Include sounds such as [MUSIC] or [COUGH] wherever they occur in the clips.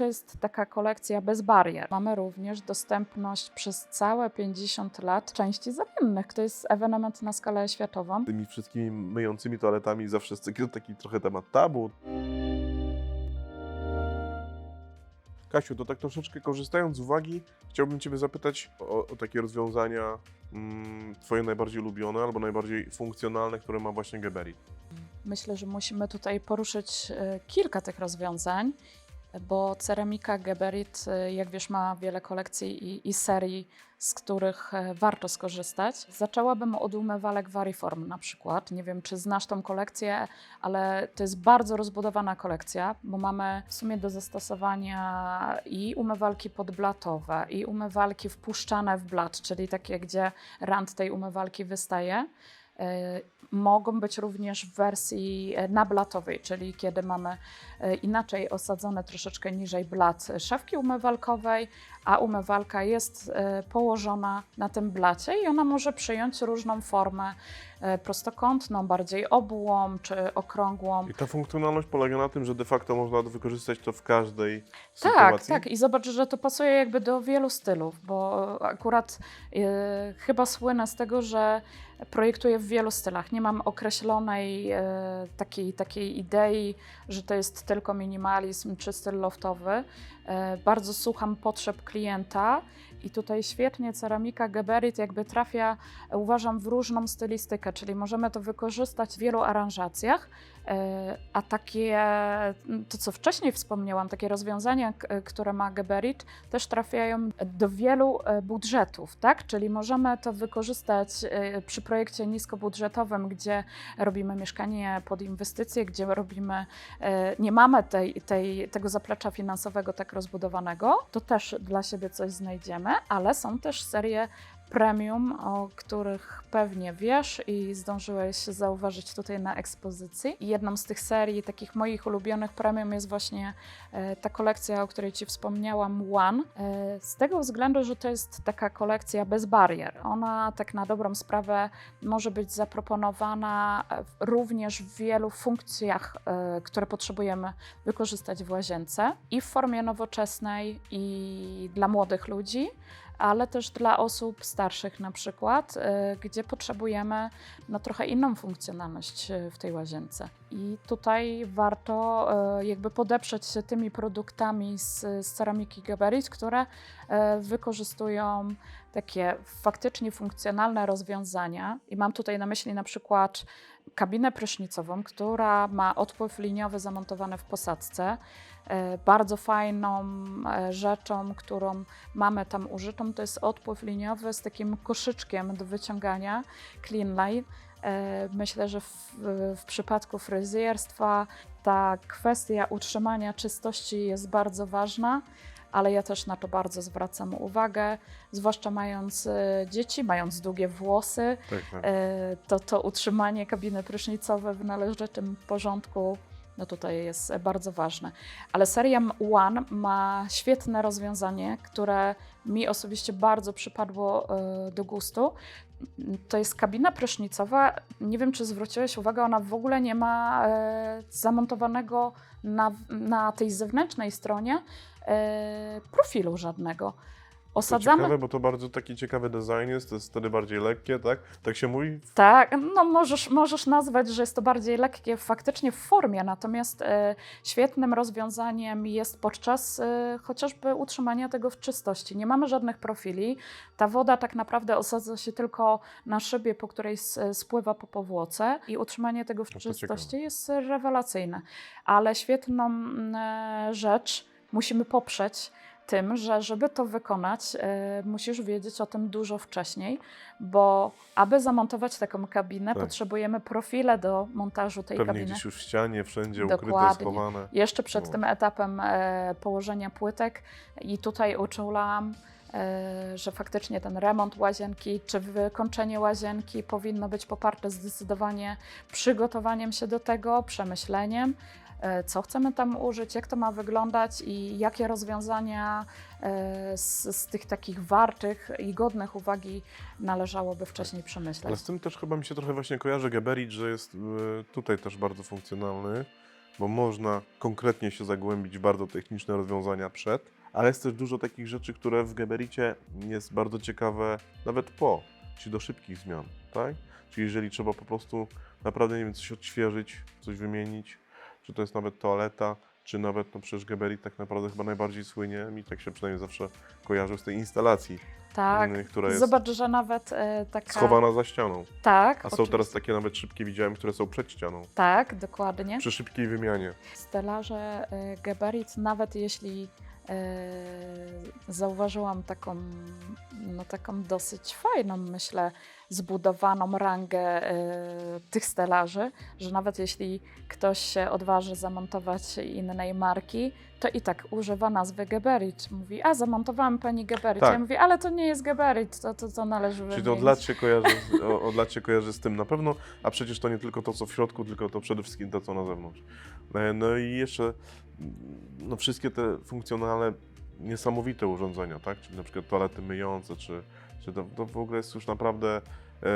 to jest taka kolekcja bez barier. Mamy również dostępność przez całe 50 lat części zamiennych. To jest ewenement na skalę światową. Tymi wszystkimi myjącymi toaletami zawsze jest taki, taki trochę temat tabu. Kasiu, to tak troszeczkę korzystając z uwagi, chciałbym Ciebie zapytać o, o takie rozwiązania mm, Twoje najbardziej ulubione albo najbardziej funkcjonalne, które ma właśnie Geberit. Myślę, że musimy tutaj poruszyć e, kilka tych rozwiązań, bo ceramika Geberit, e, jak wiesz, ma wiele kolekcji i, i serii, z których e, warto skorzystać. Zaczęłabym od umywalek Variform na przykład. Nie wiem, czy znasz tą kolekcję, ale to jest bardzo rozbudowana kolekcja, bo mamy w sumie do zastosowania i umywalki podblatowe, i umywalki wpuszczane w blat, czyli takie, gdzie rand tej umywalki wystaje. E, Mogą być również w wersji e, nablatowej, czyli kiedy mamy e, inaczej osadzone troszeczkę niżej blat szafki umywalkowej, a umywalka jest położona na tym blacie i ona może przyjąć różną formę prostokątną, bardziej obułą czy okrągłą. I ta funkcjonalność polega na tym, że de facto można wykorzystać to w każdej Tak, sytuacji. tak. I zobacz, że to pasuje jakby do wielu stylów, bo akurat e, chyba słynę z tego, że projektuję w wielu stylach. Nie mam określonej e, takiej, takiej idei, że to jest tylko minimalizm czy styl loftowy. E, bardzo słucham potrzeb klienta i tutaj świetnie ceramika Geberit jakby trafia, uważam, w różną stylistykę, czyli możemy to wykorzystać w wielu aranżacjach, a takie, to co wcześniej wspomniałam, takie rozwiązania, które ma Geberit, też trafiają do wielu e, budżetów, tak? Czyli możemy to wykorzystać e, przy projekcie niskobudżetowym, gdzie robimy mieszkanie pod inwestycje, gdzie robimy, e, nie mamy tej, tej, tego zaplecza finansowego tak rozbudowanego, to też dla siebie coś znajdziemy, ale są też serie premium, o których pewnie wiesz i zdążyłeś zauważyć tutaj na ekspozycji. Jedną z tych serii, takich moich ulubionych premium jest właśnie e, ta kolekcja, o której Ci wspomniałam, One. E, z tego względu, że to jest taka kolekcja bez barier. Ona tak na dobrą sprawę może być zaproponowana również w wielu funkcjach, e, które potrzebujemy wykorzystać w łazience i w formie nowoczesnej i dla młodych ludzi ale też dla osób starszych na przykład, y, gdzie potrzebujemy no, trochę inną funkcjonalność y, w tej łazience. I tutaj warto y, jakby podeprzeć się tymi produktami z, z ceramiki Geberit, które wykorzystują takie faktycznie funkcjonalne rozwiązania. I mam tutaj na myśli na przykład kabinę prysznicową, która ma odpływ liniowy zamontowany w posadzce. E, Bardzo fajną e, rzeczą, którą mamy tam użytą, to jest odpływ liniowy z takim koszyczkiem do wyciągania, clean line. E, Myślę, że w, w przypadku fryzjerstwa ta kwestia utrzymania czystości jest bardzo ważna, ale ja też na to bardzo zwracam uwagę, zwłaszcza mając e, dzieci, mając długie włosy, Tak, tak. e, to to utrzymanie kabiny prysznicowej w należytym porządku no tutaj jest bardzo ważne. Ale seria One ma świetne rozwiązanie, które mi osobiście bardzo przypadło e, do gustu. To jest kabina prysznicowa. Nie wiem, czy zwróciłeś uwagę, ona w ogóle nie ma e, zamontowanego na, na tej zewnętrznej stronie e, profilu żadnego. To Osadzamy ciekawe, bo to bardzo taki ciekawy design jest, to jest wtedy bardziej lekkie, tak? Tak się mówi? Tak, no możesz, możesz nazwać, że jest to bardziej lekkie faktycznie w formie, natomiast e, świetnym rozwiązaniem jest podczas e, chociażby utrzymania tego w czystości. Nie mamy żadnych profili. Ta woda tak naprawdę osadza się tylko na szybie, po której spływa po powłoce i utrzymanie tego w No to czystości ciekawe. jest rewelacyjne. Ale świetną e, rzecz musimy poprzeć tym, że żeby to wykonać, e, musisz wiedzieć o tym dużo wcześniej, bo aby zamontować taką kabinę, Tak. potrzebujemy profile do montażu tej Pewnie kabiny. gdzieś już w ścianie, wszędzie ukryte, Dokładnie. schowane. Jeszcze przed No. tym etapem e, położenia płytek i tutaj uczułam, e, że faktycznie ten remont łazienki czy wykończenie łazienki powinno być poparte zdecydowanie przygotowaniem się do tego, przemyśleniem, co chcemy tam użyć, jak to ma wyglądać i jakie rozwiązania e, z, z tych takich wartych i godnych uwagi należałoby wcześniej Ale przemyśleć. z tym też chyba mi się trochę właśnie kojarzy Geberit, że jest y, tutaj też bardzo funkcjonalny, bo można konkretnie się zagłębić w bardzo techniczne rozwiązania przed, ale jest też dużo takich rzeczy, które w Gebericie jest bardzo ciekawe nawet po, czyli do szybkich zmian, tak? Czyli jeżeli trzeba po prostu naprawdę, nie wiem, coś odświeżyć, coś wymienić, czy to jest nawet toaleta, czy nawet, no przecież Geberit tak naprawdę chyba najbardziej słynie, mi tak się przynajmniej zawsze kojarzy z tej instalacji, Tak. mm, która jest Zobacz, że nawet e, taka. schowana za ścianą. Tak. A są oczywiście. teraz takie nawet szybkie, widziałem, które są przed ścianą, Tak, dokładnie. przy szybkiej wymianie. Stelaże e, Geberit, nawet jeśli zauważyłam taką, no, taką dosyć fajną, myślę, zbudowaną rangę e, tych stelaży, że nawet jeśli ktoś się odważy zamontować innej marki, to i tak używa nazwy Geberit. Mówi, a zamontowałam pani Geberit. Tak. Ja mówię, ale to nie jest Geberit, to, to, to należy Czyli to od lat, się kojarzy, z- o- od lat się kojarzy z tym na pewno, a przecież to nie tylko to, co w środku, tylko to przede wszystkim to, co na zewnątrz. E, No i jeszcze no wszystkie te funkcjonalne, niesamowite urządzenia, tak? Czyli na przykład toalety myjące, czy, czy to, to w ogóle jest już naprawdę e,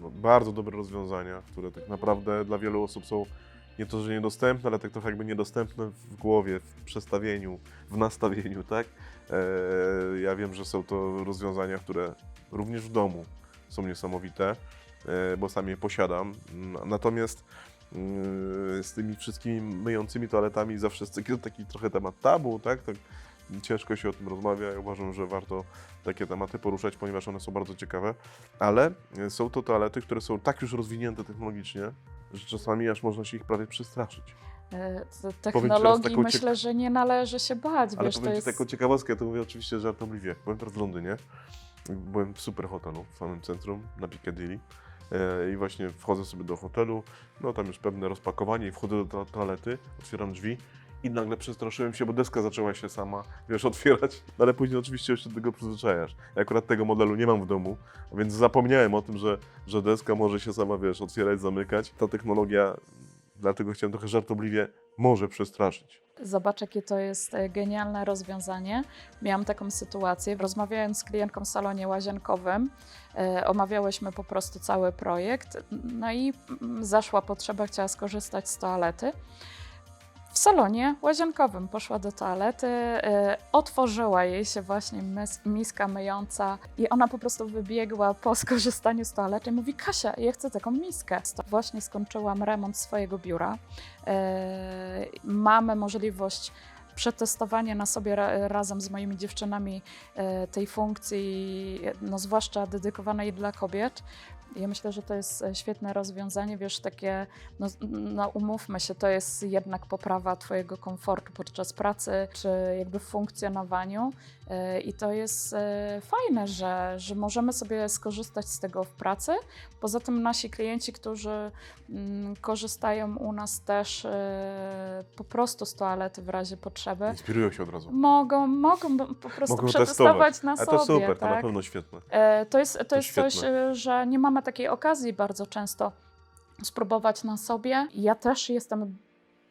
no, bardzo dobre rozwiązania, które tak naprawdę dla wielu osób są nie to, że niedostępne, ale tak trochę jakby niedostępne w głowie, w przestawieniu, w nastawieniu, tak? E, Ja wiem, że są to rozwiązania, które również w domu są niesamowite, e, bo sam je posiadam. Natomiast z tymi wszystkimi myjącymi toaletami zawsze jest taki, taki trochę temat tabu, tak? tak? Ciężko się o tym rozmawia. Ja uważam, że warto takie tematy poruszać, ponieważ one są bardzo ciekawe, ale e, są to toalety, które są tak już rozwinięte technologicznie, że czasami aż można się ich prawie przestraszyć. Teraz Technologii myślę, że nie należy się bać. Ale wiesz, to powiem jest... Ci taką ciekawostkę, to mówię oczywiście żartobliwie. Byłem teraz w Londynie, byłem w super hotelu w samym centrum, na Piccadilly i właśnie wchodzę sobie do hotelu, no tam już pewne rozpakowanie i wchodzę do to- toalety, otwieram drzwi i nagle przestraszyłem się, bo deska zaczęła się sama, wiesz, [LAUGHS] otwierać, no ale później oczywiście już się do tego przyzwyczajasz. Ja akurat tego modelu nie mam w domu, więc zapomniałem o tym, że, że deska może się sama, wiesz, otwierać, zamykać. Ta technologia, dlatego chciałem trochę żartobliwie, może przestraszyć. Zobacz, jakie to jest e, genialne rozwiązanie. Miałam taką sytuację, rozmawiając z klientką w salonie łazienkowym, e, omawiałyśmy po prostu cały projekt, no i mm, zaszła potrzeba, chciała skorzystać z toalety. W salonie łazienkowym poszła do toalety, e, otworzyła jej się właśnie mis, miska myjąca i ona po prostu wybiegła po [LAUGHS] skorzystaniu z toalety i mówi Kasia, ja chcę taką miskę. Właśnie skończyłam remont swojego biura. E, mamy możliwość przetestowania na sobie ra, razem z moimi dziewczynami e, tej funkcji, no zwłaszcza dedykowanej dla kobiet. Ja myślę, że to jest e, świetne rozwiązanie, wiesz, takie, no, no umówmy się, to jest jednak poprawa Twojego komfortu podczas pracy, czy jakby w funkcjonowaniu E, i to jest fajne, że, że możemy sobie skorzystać z tego w pracy. Poza tym nasi klienci, którzy mm, korzystają u nas też po prostu z toalety w razie potrzeby, Inspirują się od razu. mogą, mogą po prostu Mogą przetestować testować. na A sobie. to super, to na tak? pewno świetne. E, To jest, to To jest coś, świetne. e, że nie mamy takiej okazji bardzo często spróbować na sobie. Ja też jestem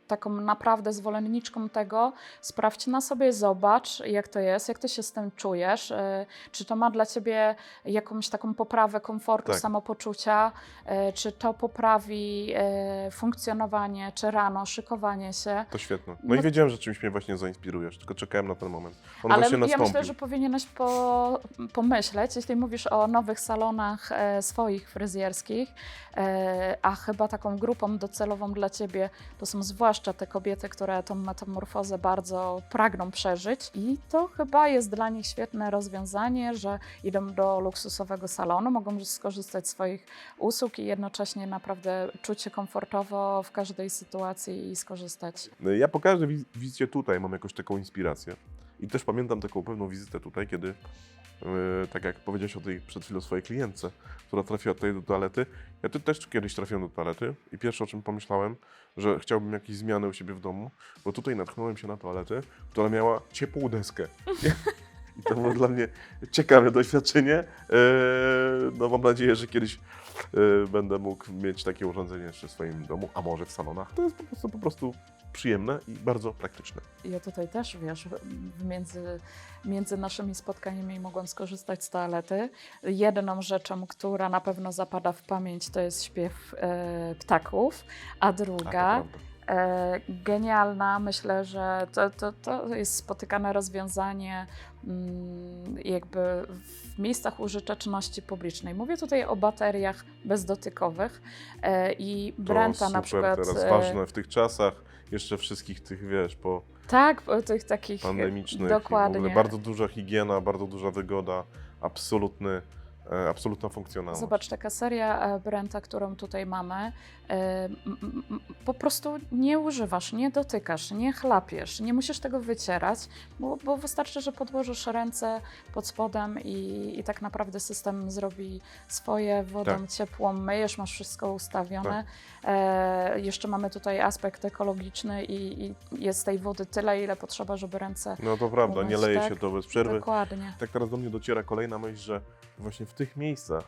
taką naprawdę zwolenniczką tego. Sprawdź na sobie, zobacz, jak to jest, jak ty się z tym czujesz. e, Czy to ma dla ciebie jakąś taką poprawę komfortu, Tak. samopoczucia, e, czy to poprawi e, funkcjonowanie, czy rano, szykowanie się. To świetne. No, i No- wiedziałem, że czymś mnie właśnie zainspirujesz, tylko czekałem na ten moment. On Ale właśnie ja nastąpił. myślę, że powinieneś po, pomyśleć, jeśli mówisz o nowych salonach e, swoich fryzjerskich, e, a chyba taką grupą docelową dla ciebie to są zwłaszcza te kobiety, które tą metamorfozę bardzo pragną przeżyć i to chyba jest dla nich świetne rozwiązanie, że idą do luksusowego salonu, mogą skorzystać z swoich usług i jednocześnie naprawdę czuć się komfortowo w każdej sytuacji i skorzystać. Ja po każdej wiz- wizycie tutaj mam jakąś taką inspirację. I też pamiętam taką pewną wizytę tutaj, kiedy, yy, tak jak powiedziałeś o tej przed chwilą swojej klientce, która trafiła tutaj do toalety. Ja tu też kiedyś trafiłem do toalety i pierwsze o czym pomyślałem, że chciałbym jakieś zmiany u siebie w domu, bo tutaj natknąłem się na toaletę, która miała ciepłą deskę. [LAUGHS] I to było dla mnie ciekawe doświadczenie. Yy, No mam nadzieję, że kiedyś będę mógł mieć takie urządzenie jeszcze w swoim domu, a może w salonach. To jest po prostu, po prostu przyjemne i bardzo praktyczne. Ja tutaj też, wiesz, między, między naszymi spotkaniami mogłam skorzystać z toalety. Jedną rzeczą, która na pewno zapada w pamięć, to jest śpiew e, ptaków, a A, druga, prawda. E, genialna, myślę, że to, to, to jest spotykane rozwiązanie mm, jakby w miejscach użyteczności publicznej. Mówię tutaj o bateriach bezdotykowych e, i To Brenta super na przykład... teraz e, ważne w tych czasach, jeszcze wszystkich tych, wiesz, po Tak, tych takich pandemicznych. dokładnie. Bardzo duża higiena, bardzo duża wygoda, absolutny, absolutna funkcjonalność. Zobacz, taka seria Brenta, którą tutaj mamy, po prostu nie używasz, nie dotykasz, nie chlapiesz, nie musisz tego wycierać, bo, bo wystarczy, że podłożysz ręce pod spodem i, i tak naprawdę system zrobi swoje, wodą Tak. ciepłą, myjesz, masz wszystko ustawione. E, jeszcze mamy tutaj aspekt ekologiczny i, i jest tej wody tyle, ile potrzeba, żeby ręce... No to prawda, nie Umyć, leje tak? się to bez przerwy. Dokładnie. Tak teraz do mnie dociera kolejna myśl, że właśnie w tych miejscach,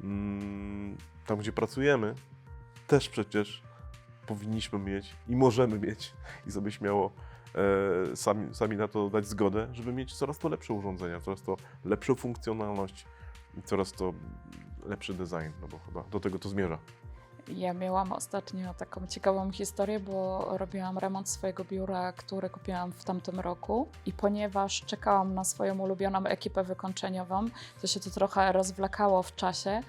mm, tam gdzie pracujemy, też przecież powinniśmy mieć i możemy mieć i sobie śmiało e, sami, sami na to dać zgodę, żeby mieć coraz to lepsze urządzenia, coraz to lepszą funkcjonalność i coraz to lepszy design, no bo chyba do tego to zmierza. Ja miałam ostatnio taką ciekawą historię, bo robiłam remont swojego biura, które kupiłam w tamtym roku. I ponieważ czekałam na swoją ulubioną ekipę wykończeniową, to się to trochę rozwlekało w czasie.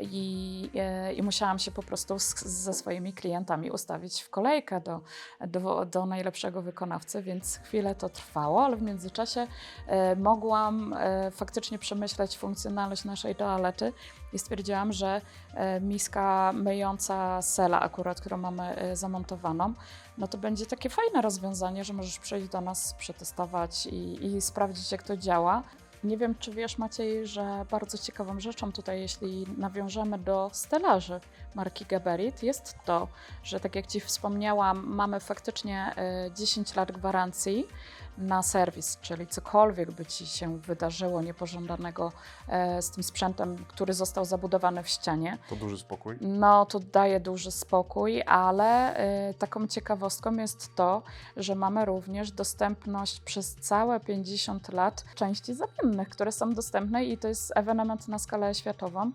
I, e, I musiałam się po prostu z, ze swoimi klientami ustawić w kolejkę do, do, do najlepszego wykonawcy, więc chwilę to trwało, ale w międzyczasie e, mogłam e, faktycznie przemyśleć funkcjonalność naszej toalety i stwierdziłam, że miska myjąca Sela akurat, którą mamy zamontowaną, no to będzie takie fajne rozwiązanie, że możesz przyjść do nas, przetestować i, i sprawdzić, jak to działa. Nie wiem, czy wiesz, Maciej, że bardzo ciekawą rzeczą tutaj, jeśli nawiążemy do stelaży marki Geberit, jest to, że tak jak Ci wspomniałam, mamy faktycznie e, 10 lat gwarancji na serwis, czyli cokolwiek by Ci się wydarzyło niepożądanego e, z tym sprzętem, który został zabudowany w ścianie, To duży spokój. no to daje duży spokój, ale y, taką ciekawostką jest to, że mamy również dostępność przez całe 50 lat części zamiennych, które są dostępne i to jest ewenement na skalę światową,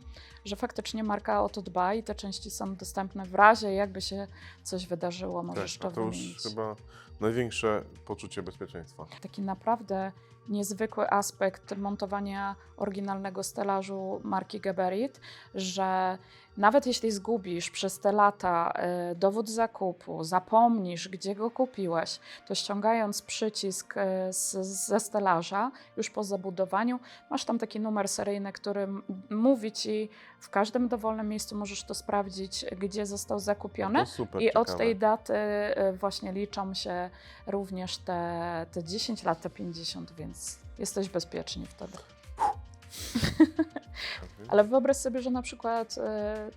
że faktycznie marka o to dba i te części są dostępne w razie jakby się coś wydarzyło, możesz Tak, to to już wymienić. chyba największe poczucie bezpieczeństwa. Taki naprawdę niezwykły aspekt montowania oryginalnego stelażu marki Geberit, że nawet jeśli zgubisz przez te lata y, dowód zakupu, zapomnisz, gdzie go kupiłeś, to ściągając przycisk y, z, ze stelaża już po zabudowaniu, masz tam taki numer seryjny, który mówi ci w każdym dowolnym miejscu możesz to sprawdzić, gdzie został zakupiony. No super I od ciekawe. tej daty y, właśnie liczą się również te, te 10 lat, te 50, więc jesteś bezpieczni wtedy. [LAUGHS] Ale wyobraź sobie, że na przykład, y,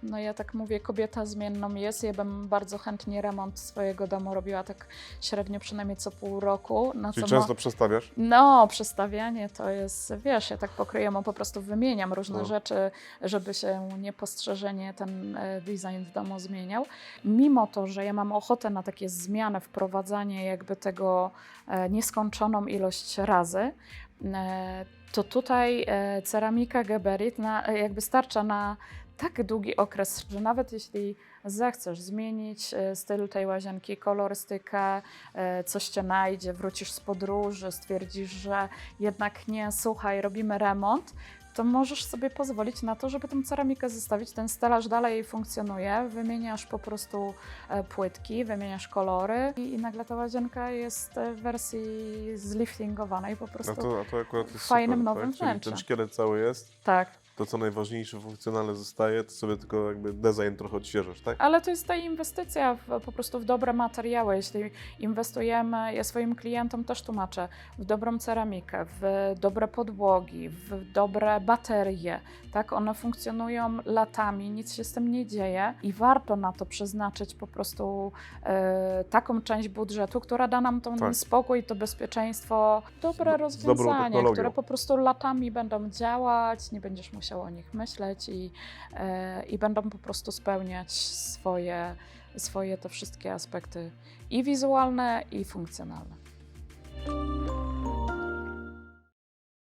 no ja tak mówię, kobieta zmienną jest. Ja bym bardzo chętnie remont swojego domu robiła tak średnio przynajmniej co pół roku. Na Czyli często przestawiasz? no, przestawianie to jest, wiesz, ja tak pokryjemu po prostu wymieniam różne No. rzeczy, żeby się niepostrzeżenie ten e, design w domu zmieniał. Mimo to, że ja mam ochotę na takie zmiany, wprowadzanie jakby tego e, nieskończoną ilość razy, e, to tutaj e, ceramika Geberit na, e, jakby starcza na tak długi okres, że nawet jeśli zechcesz zmienić e, styl tej łazienki, kolorystykę, coś cię najdzie, wrócisz z podróży, stwierdzisz, że jednak nie, słuchaj, robimy remont, to możesz sobie pozwolić na to, żeby tę ceramikę zostawić. Ten stelaż dalej funkcjonuje, wymieniasz po prostu e, płytki, wymieniasz kolory i, i nagle ta łazienka jest w wersji zliftingowanej po prostu. No to, a to akurat jest fajnym super, nowym tak? Wnętrzem. ten szkielet cały jest, Tak. To co najważniejsze, funkcjonalne zostaje, to sobie tylko jakby design trochę odświeżasz, tak? Ale to jest ta inwestycja w, po prostu w dobre materiały. Jeśli inwestujemy, ja swoim klientom też tłumaczę, w dobrą ceramikę, w dobre podłogi, w dobre baterie, tak? One funkcjonują latami, nic się z tym nie dzieje i warto na to przeznaczyć po prostu e, taką część budżetu, która da nam ten Tak. spokój, to bezpieczeństwo, dobre do- rozwiązanie, które po prostu latami będą działać, nie będziesz musiał musiał o nich myśleć i, e, i będą po prostu spełniać swoje, swoje te wszystkie aspekty i wizualne, i funkcjonalne.